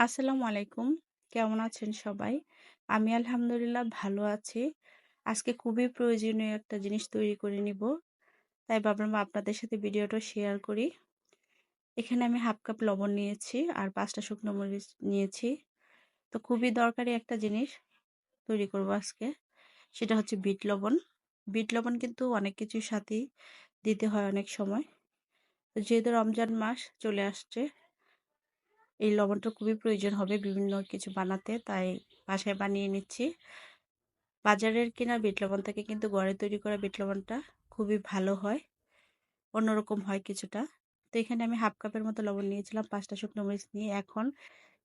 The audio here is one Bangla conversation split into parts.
আসসালামু আলাইকুম। কেমন আছেন সবাই? আমি আলহামদুলিল্লাহ ভালো আছি। আজকে খুবই প্রয়োজনীয় একটা জিনিস তৈরি করে নিব। তাই ভাবলাম আপনাদের সাথে ভিডিওটা শেয়ার করি। এখানে আমি হাফ কাপ লবণ নিয়েছি আর পাঁচটা শুকনো মরিচ নিয়েছি। তো খুবই দরকারি একটা জিনিস তৈরি করব আজকে। সেটা হচ্ছে বিট লবণ। বিট লবণ কিন্তু অনেক কিছুর সাথেই দিতে হয় অনেক সময়। যেহেতু রমজান মাস চলে আসছে এই লবণটা খুবই প্রয়োজন হবে বিভিন্ন কিছু বানাতে, তাই বাসায় বানিয়ে নিচ্ছি। বাজারের কেনা বিট লবণ থেকে কিন্তু ঘরে তৈরি করা বিট লবণটা খুবই ভালো হয়, অন্যরকম হয় কিছুটা। তো এখানে আমি হাফ কাপের মতো লবণ নিয়েছিলাম, পাঁচটা শুকনো মরিচ নিয়ে। এখন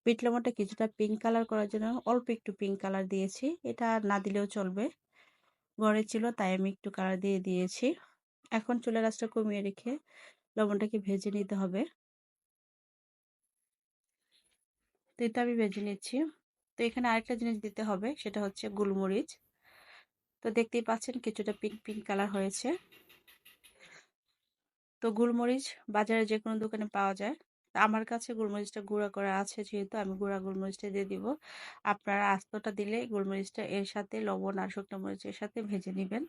বিট লবণটা কিছুটা পিঙ্ক কালার করার জন্য অল্প একটু পিঙ্ক কালার দিয়েছি। এটা না দিলেও চলবে। ঘরে ছিল, তাই আমি একটু কালার দিয়ে দিয়েছি। এখন চুলের রাস্তা কমিয়ে রেখে লবণটাকে ভেজে নিতে হবে। তো এটা আমি ভেজে নিচ্ছি। তো এখানে আরেকটা জিনিস দিতে হবে, সেটা হচ্ছে গোলমরিচ। তো দেখতেই পাচ্ছেন কিছুটা পিঙ্ক পিঙ্ক কালার হয়েছে। তো গোলমরিচ বাজারে যে কোনো দোকানে পাওয়া যায়। আমার কাছে গোলমরিচটা গুঁড়া করা আছে যেহেতু, আমি গুঁড়া গোলমরিচটা দিয়ে দিব। আপনারা আস্তটা দিলে গোলমরিচটা এর সাথে লবণ আর শুকনো মরিচের সাথে ভেজে নেবেন।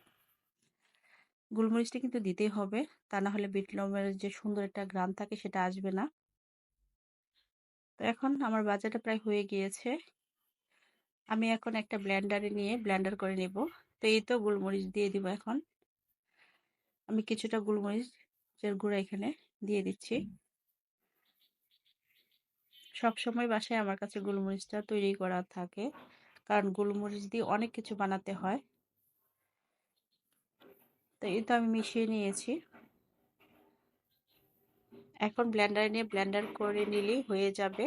গোলমরিচটা কিন্তু দিতেই হবে, তা না হলে বিট লবণের যে সুন্দর একটা গ্রাম থাকে সেটা আসবে না। তো এখন আমার বাজারটা প্রায় হয়ে গিয়েছে। আমি এখন একটা ব্লেন্ডারে নিয়ে ব্লেন্ডার করে নেব। তো এই তো গোলমরিচ দিয়ে দিব এখন। আমি কিছুটা গোলমরিচের গুঁড়া এখানে দিয়ে দিচ্ছি। সব সময় বাসায় আমার কাছে গোলমরিচটা তৈরি করা থাকে। কারণ গোলমরিচ দিয়ে অনেক কিছু বানাতে হয়। তো এই তো আমি মিশিয়ে নিয়েছি। এখন ব্লেন্ডারে নিয়ে ব্লেন্ডার করে নিলেই হয়ে যাবে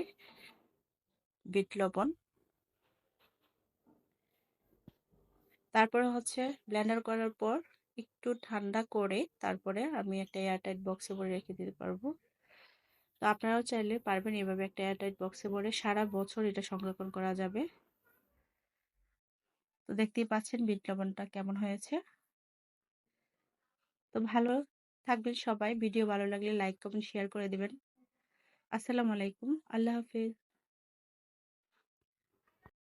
বিট লবণ। তারপরে হচ্ছে ব্লেন্ডার করার পর একটু ঠান্ডা করে তারপরে আমি একটা এয়ারটাইট বক্সে ভরে রেখে দিতে পারব। তো আপনারাও চাইলে পারবেন এভাবে একটা এয়ারটাইট বক্সে ভরে সারা বছর এটা সংরক্ষণ করা যাবে। তো দেখতেই পাচ্ছেন বিট লবণটা কেমন হয়েছে। তো ভালো থাকবেন সবাই। ভিডিও ভালো লাগলে লাইক কমেন্ট শেয়ার করে দেবেন। আসসালামু আলাইকুম। আল্লাহ হাফিজ।